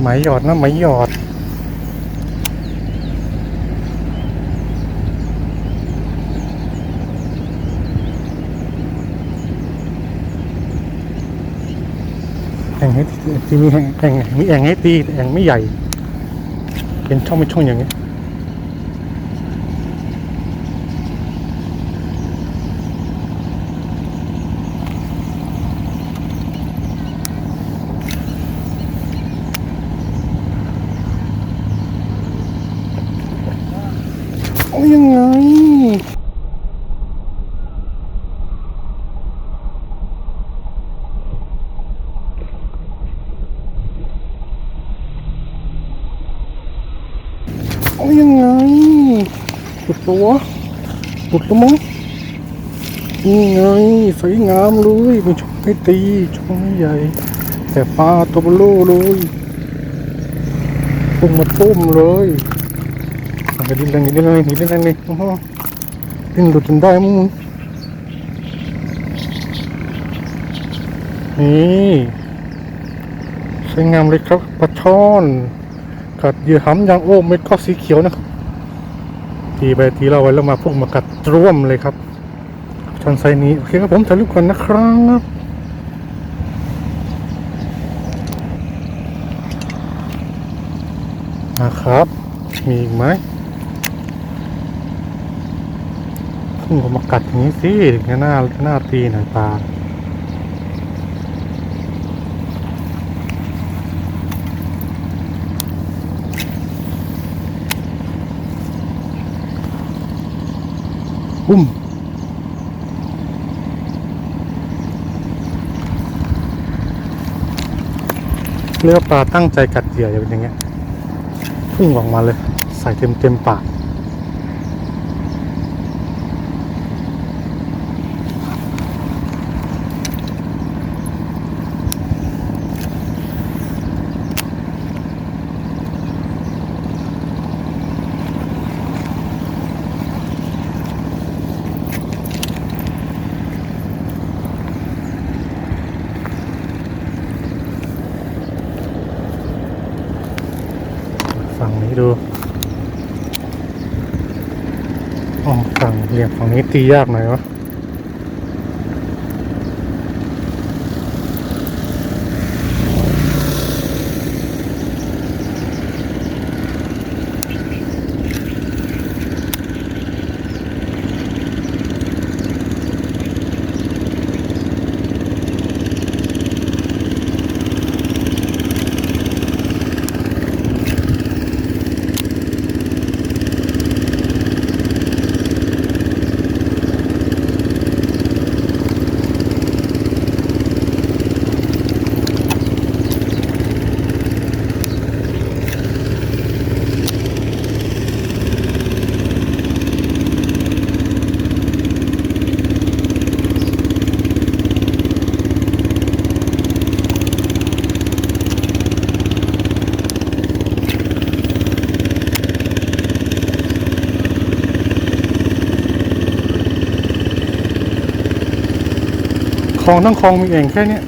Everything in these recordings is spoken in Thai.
ไหมหยอดนะไหมหยอด แอ่งให้ที่มีแอ่งแอ่งมีแอ่งให้ตีแต่แอ่งไม่ใหญ่ เป็นช่องเป็นช่องอย่างนี้ ยยังไงโอ้ยยังไงหลุดปะวะหลุดแล้วมั้งนี่ไงสวยงามเลยเป็นช่องไม่ตีช่องไม่ใหญ่ แต่ปลาตัวเลโลเลยปุ้งมาต้มเลย ดิ้นแรงดิ้นแรงดิ้นแรงเลยโอ้โหดิ้นหลุดจนได้มั้งนี่สวยงามเลยครับปลาช่อนกัดเหยื่อหำยางโอ้เม็ดก็สีเขียวนะครับทีไปทีเราไว้แล้วมาพวกมากัดร่วมเลยครับชอนไซส์นี้โอเคครับผมถ่ายรูปก่อนนะครับนะครับ มีอีกไหม ขึ้นผมมากัดอย่างนี้สิถึงจะหน้าหน้าตีหน่อยปลาปุ้มเรียกปลาตั้งใจกัดเหยื่ออย่างเงี้ยพุ่งออกมาเลย ใส่เต็มเต็มปาก ดูอ๋อฝั่งเหลี่ยมฝั่งนี้ตียากหน่อยวะ ลองทั้งคลองมีแอ่งแค่เนี้ย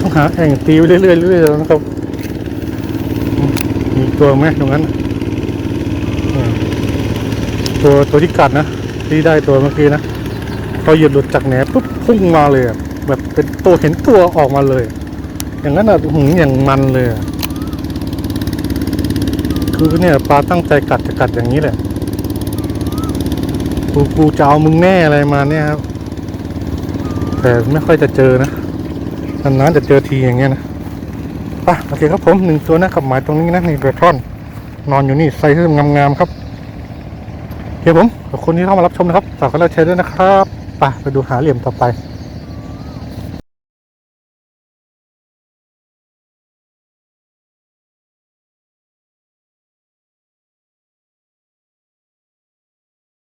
ต้องหาแอ่งตีไปเรื่อยๆเรื่อยๆนะครับ มีตัวไหมตรงนั้น ตัวตัวที่กัดนะที่ได้ตัวเมื่อกี้นะพอเหยียบหลุดจากแหนปุ๊บพุ่งมาเลยแบบเป็นตัวเห็นตัวออกมาเลย อย่างนั้นอะหืมอย่างมันเลยคือเนี่ยปลาตั้งใจกัดจะกัดอย่างนี้แหละกูกูจะเอามึงแน่อะไรมาเนี่ยครับ แต่ไม่ค่อยจะเจอนะนานๆจะเจอทีอย่างเงี้ยนะป่ะโอเคครับผมหนึ่งตัวนะขับหมายตรงนี้นะนี่เรทอนนอนอยู่นี่ไซส์งามๆครับโอเคผมขอบคุณที่เข้ามารับชมนะครับฝากกดไลค์แชร์ด้วยนะครับป่ะไปดูหาเหลี่ยมต่อไป